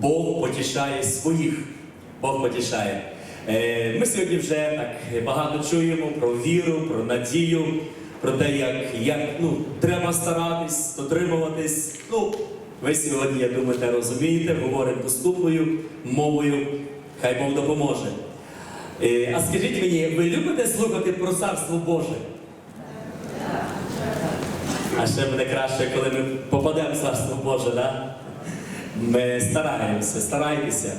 Бог потішає своїх. Бог потішає. Е, Ми сьогодні вже так багато чуємо про віру, про надію, про те, як, як ну, треба старатись, дотримуватись. Ну, ви сьогодні, я думаю, те розумієте, говоримо доступною мовою. Хай Бог допоможе. Е, А скажіть мені, ви любите слухати про Царство Боже? А ще буде краще, коли ми попадемо в Царство Боже, да? Ми стараємося, старайтеся.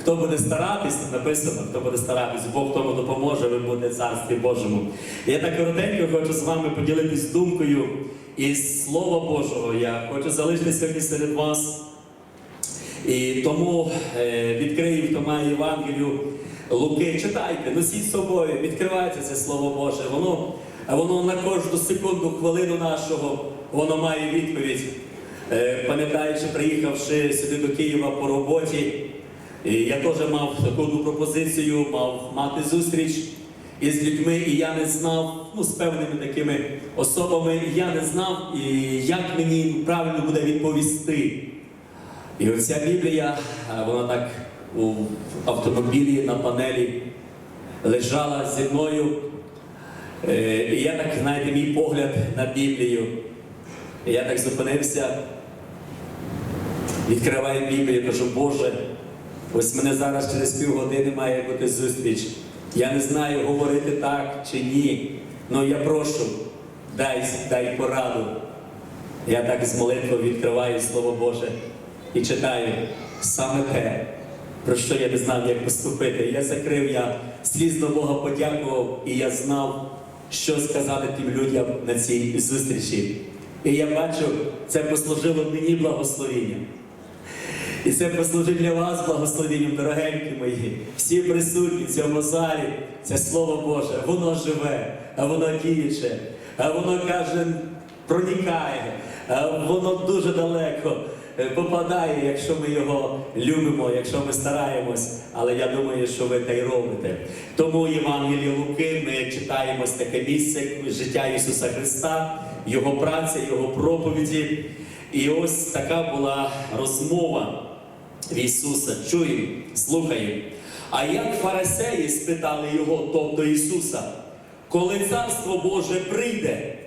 Хто буде старатись, написано, хто буде старатись, Бог тому допоможе, ви будете Царстві Божому. Я так коротенько хочу з вами поділитись думкою із Слова Божого. Я хочу залишитися сьогодні серед вас. І тому е, відкрию, хто має Євангелію Луки, читайте, носіть з собою, відкривайте це Слово Боже. Воно, воно на кожну секунду, хвилину нашого, воно має відповідь. Е, пам'ятаючи, приїхавши сюди до Києва по роботі, я теж мав таку пропозицію, мав мати зустріч із людьми, і я не знав, ну, з певними такими особами, я не знав, як мені правильно буде відповісти. І оця Біблія, вона так у автомобілі на панелі лежала зі мною. Е, І я так, знаєте, мій погляд на Біблію. Я так зупинився, відкриваю Біблію, кажу, Боже, ось мене зараз через півгодини має бути зустріч. Я не знаю, говорити так чи ні. Ну я прошу, дай, дай пораду. Я так з молитвою відкриваю Слово Боже і читаю саме те, про що я не знав, як поступити. Я закрив, я слізно Бога подякував, і я знав, що сказати тим людям на цій зустрічі. І я бачу, це послужило мені благословінням. І це послужить для вас благословенням, дорогенькі мої. Всі присутні в цьому залі, це Слово Боже, воно живе, воно діюче, воно каже, проникає, воно дуже далеко е, попадає, якщо ми його любимо, якщо ми стараємось. Але я думаю, що ви те й робите. Тому Євангелії Луки ми читаємо таке місце життя Ісуса Христа, Його праця, Його проповіді. І ось така була розмова в Ісуса. Чуємо, слухаємо. А як фарисеї спитали його, тобто Ісуса, коли Царство Боже прийде,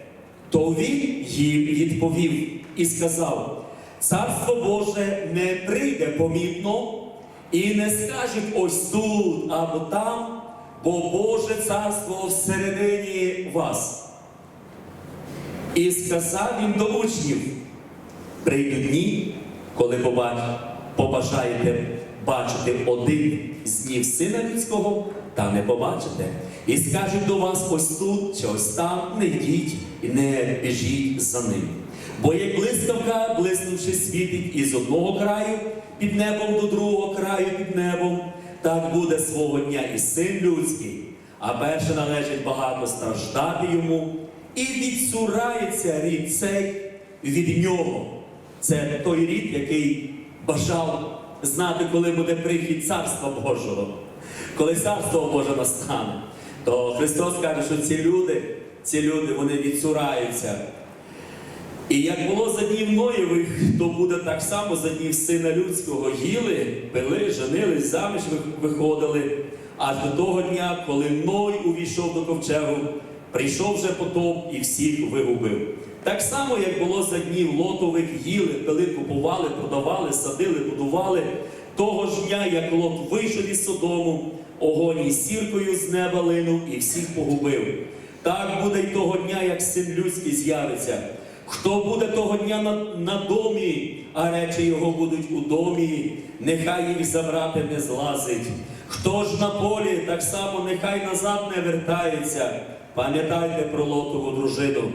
то Він їм відповів і сказав: Царство Боже не прийде помітно і не скажуть ось тут або там, бо Боже царство всередині вас. І сказав він до учнів: прийдуть дні, коли поба- побажаєте бачити один з днів Сина Людського, та не побачите. І скажуть до вас ось тут чи ось там, не йдіть і не біжіть за ним. Бо як блискавка, блиснувши, світить із одного краю під небом до другого краю під небом, так буде свого дня і син людський. А перше належить багато страждати йому, і відсурається рід цей від нього. Це той рід, який бажав знати, коли буде прихід Царства Божого. Коли Царство Боже настане, то Христос каже, що ці люди, ці люди вони відсураються. І як було за днів Ноєвих, то буде так само за днів Сина Людського. Їли, пили, женились, заміж виходили. Аж до того дня, коли Ной увійшов до ковчегу, прийшов вже потоп і всіх вигубив. Так само, як було за днів Лотових, їли, пили, купували, продавали, садили, будували. Того ж дня, як Лот вийшов із Содому, огонь із сіркою з неба линув і всіх погубив. Так буде й того дня, як син людський з'явиться. Хто буде того дня на, на домі, а речі його будуть у домі, нехай їх забрати не злазить. Хто ж на полі, так само нехай назад не вертається. Пам'ятайте про лотову дружину.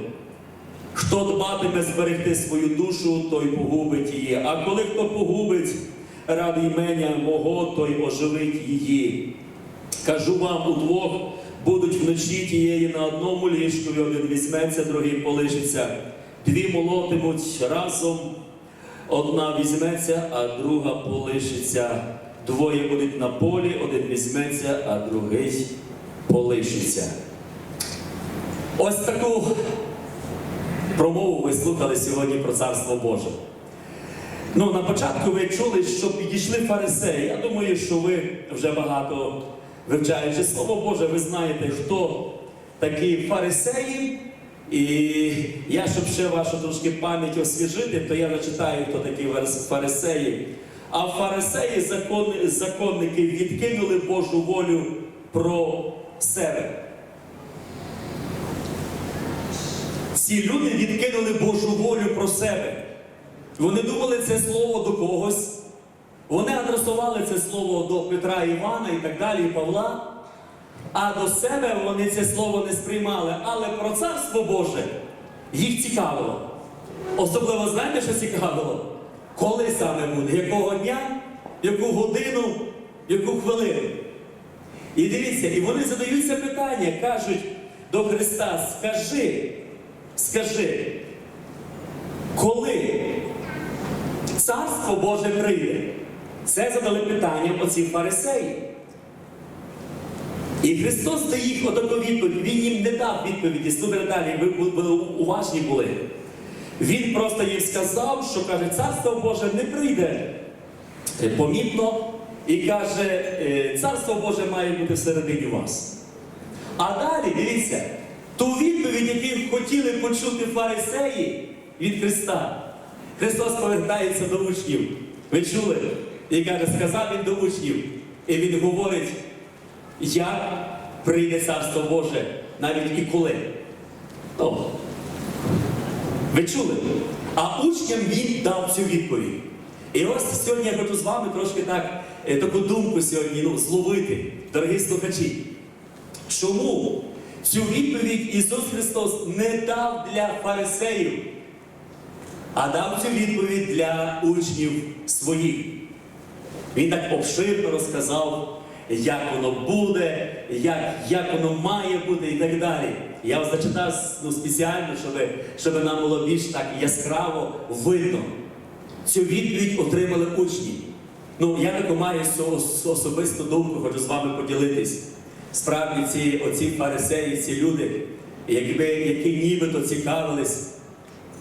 Хто дбатиме зберегти свою душу, той погубить її. А коли хто погубить ради імення мого, той оживить її. Кажу вам, удвох будуть вночі тієї на одному ліжку, і один візьметься, другий полишиться. Дві молотимуть разом, одна візьметься, а друга полишиться. Двоє будуть на полі, один візьметься, а другий полишиться. Ось таку промову ви слухали сьогодні про Царство Боже. Ну, на початку ви чули, що підійшли фарисеї. Я думаю, що ви вже багато вивчаючи Слово Боже, ви знаєте, хто такі фарисеї. І я, щоб ще вашу трошки пам'ять освіжити, то я зачитаю, хто такі фарисеї. А фарисеї, закони- законники, відкинули Божу волю про себе. Ці люди відкинули Божу волю про себе. Вони думали це слово до когось. Вони адресували це слово до Петра Івана і так далі, і Павла. А до себе вони це слово не сприймали. Але про царство Боже їх цікавило. Особливо знаєте, що цікавило? Коли саме буде, якого дня, яку годину, яку хвилину. І дивіться, і вони задаються питання, кажуть до Христа, скажи, скажи, коли царство Боже прийде? Це задали питання оці фарисеї. І Христос дає їх отаку відповідь. Він їм не дав відповіді. Слухайте далі, ви уважні були. Він просто їм сказав, що каже, царство Боже не прийде е, помітно і каже, е, царство Боже має бути всередині вас. А далі, дивіться, ту відповідь, яку хотіли почути фарисеї від Христа. Христос повертається до учнів. Ви чули? І каже, сказав він до учнів. І він говорить, як прийде царство Боже, навіть і коли. Ну, ви чули? А учням він дав цю відповідь. І ось сьогодні я хочу з вами трошки так, е, таку думку сьогодні ну, зловити, дорогі слухачі. Чому цю відповідь Ісус Христос не дав для фарисеїв, а дав цю відповідь для учнів своїх? Він так обширно розказав, як воно буде, як, як воно має бути і так далі. Я вас зачитав ну, спеціально, щоб, щоб нам було більш так яскраво видно. Цю відповідь отримали учні. Ну, я таку маю особисту думку, хочу з вами поділитись. Справді ці оці фарисеї, ці люди, якби, які нібито цікавились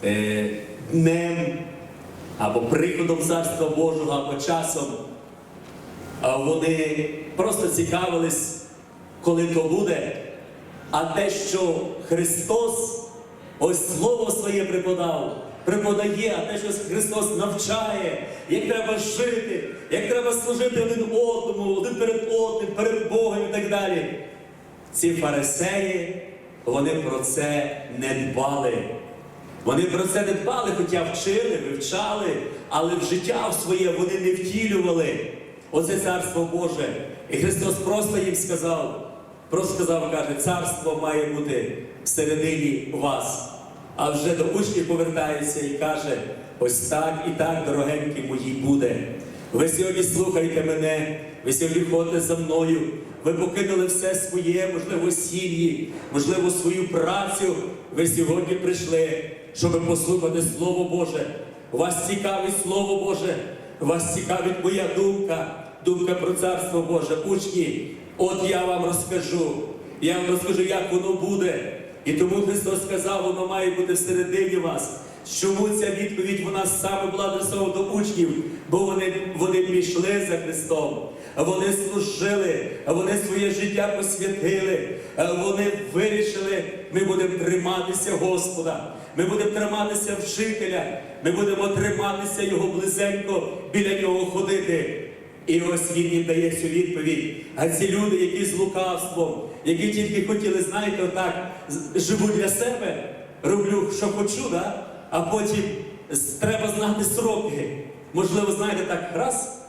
е, днем або приходом Царства Божого, або часом, а вони просто цікавились, коли то буде. А те, що Христос ось слово своє преподав, преподає, а те, що Христос навчає, як треба жити, як треба служити один одному, один перед одним, перед Богом і так далі. Ці фарисеї, вони про це не дбали. Вони про це не дбали, хоча вчили, вивчали, але в життя в своє вони не втілювали. Оце царство Боже. І Христос просто їм сказав, просто сказав, каже, царство має бути всередині вас. А вже до учнів повертається і каже, ось так і так, дорогенькі мої, буде. Ви сьогодні слухайте мене, ви сьогодні ходите за мною, ви покинули все своє, можливо, сім'ї, можливо, свою працю. Ви сьогодні прийшли, щоб послухати Слово Боже. Вас цікавить Слово Боже, вас цікавить моя думка, думка про Царство Боже. Учні, от я вам розкажу. Я вам розкажу, як воно буде. І тому Христос сказав, воно має бути всередині вас. Чому ця відповідь вона саме була адресована до учнів? Бо вони, вони пішли за Христом, вони служили, вони своє життя посвятили, вони вирішили, ми будемо триматися Господа, ми будемо триматися вчителя, ми будемо триматися Його близенько, біля нього ходити. І ось він їм дає цю відповідь. А ці люди, які з лукавством, які тільки хотіли, знаєте, отак живу для себе, роблю, що хочу, да? а потім треба знати сроки. Можливо, знаєте, так раз.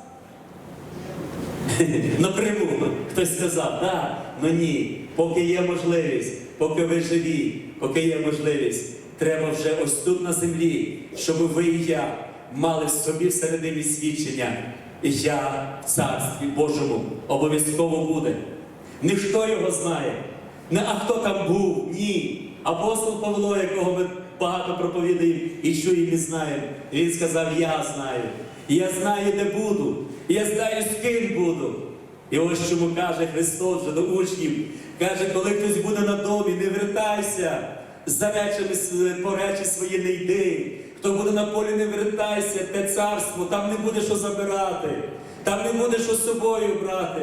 Напряму хтось сказав, да, ну ні, поки є можливість, поки ви живі, поки є можливість, треба вже ось тут на землі, щоб ви і я мали в собі всередині свідчення. Я в царстві Божому обов'язково буде. Ніхто його знає. Не а хто там був? Ні. Апостол Павло, якого ми багато проповідаємо і чуємо і знаємо. Він сказав: Я знаю. Я знаю, де буду. Я знаю, з ким буду. І ось чому каже Христос вже до учнів. Каже, коли хтось буде на домі, не вертайся. За речами по речі свої не йди. Хто буде на полі, не вертайся, те царство, там не буде що забирати, там не буде що з собою брати.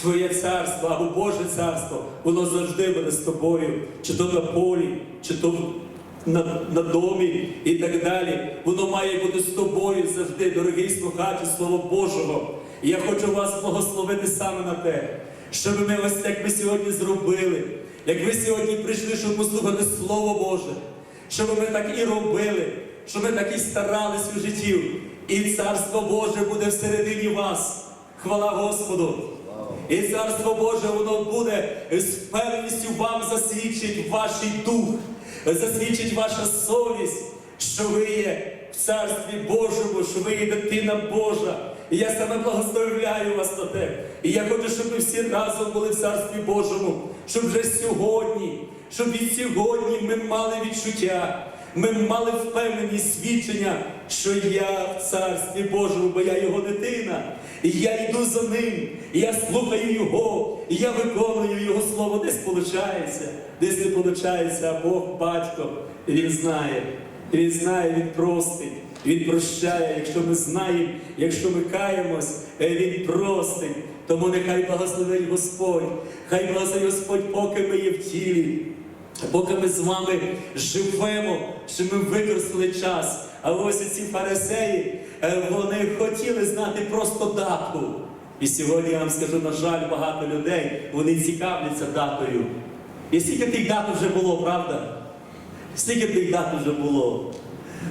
Твоє царство або Боже царство, воно завжди буде з тобою, чи то на полі, чи то на, на домі і так далі. Воно має бути з тобою завжди, дорогий слухачі Слова Божого. І я хочу вас благословити саме на те, щоб ми ось як ми сьогодні зробили, як ви сьогодні прийшли, щоб послухати Слово Боже, щоб ми так і робили, щоб ми так і старались у житті. І Царство Боже буде всередині вас. Хвала Господу! І Царство Боже, воно буде з певністю вам засвідчить ваш дух, засвідчить ваша совість, що ви є в Царстві Божому, що ви є дитина Божа. І я саме благословляю вас на те. І я хочу, щоб ми всі разом були в Царстві Божому, щоб вже сьогодні, щоб від сьогодні ми мали відчуття. Ми мали впевнені свідчення, що я в царстві Божому, бо я його дитина. І я йду за ним, я слухаю його, і я виконую його слово. Десь получається, десь не получається, а Бог батько. Він знає, він знає, він простить, він прощає, якщо ми знаємо, якщо ми каємось, е, він простить. Тому нехай благословить Господь, хай благословить Господь, поки ми є в тілі. Поки ми з вами живемо, що ми використали час. А ось ці фарисеї, е, вони хотіли знати просто дату. І сьогодні я вам скажу, на жаль, багато людей вони цікавляться датою. І скільки тих дат вже було, правда? Скільки тих дат вже було?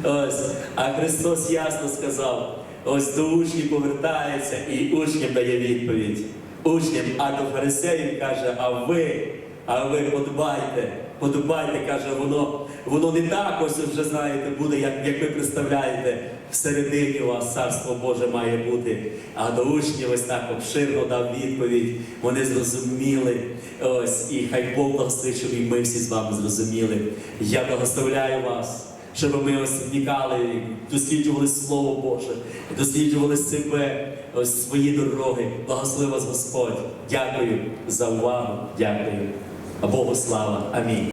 Ось, а Христос ясно сказав: ось до учнів повертається і учням дає відповідь. Учням, а до фарисеїв каже, а ви, а ви подбайте, подбайте, каже, воно, воно не так ось вже знаєте, буде, як, як ви представляєте. Всередині у вас царство Боже має бути. А до учнів ось так обширно дав відповідь. Вони зрозуміли. Ось, і хай Бог благословить, щоб і ми всі з вами зрозуміли. Я благословляю вас щоб ми ось вникали, досліджували Слово Боже, досліджували себе, ось свої дороги. Благослови вас Господь. Дякую за увагу. Дякую. Богу слава. Амінь.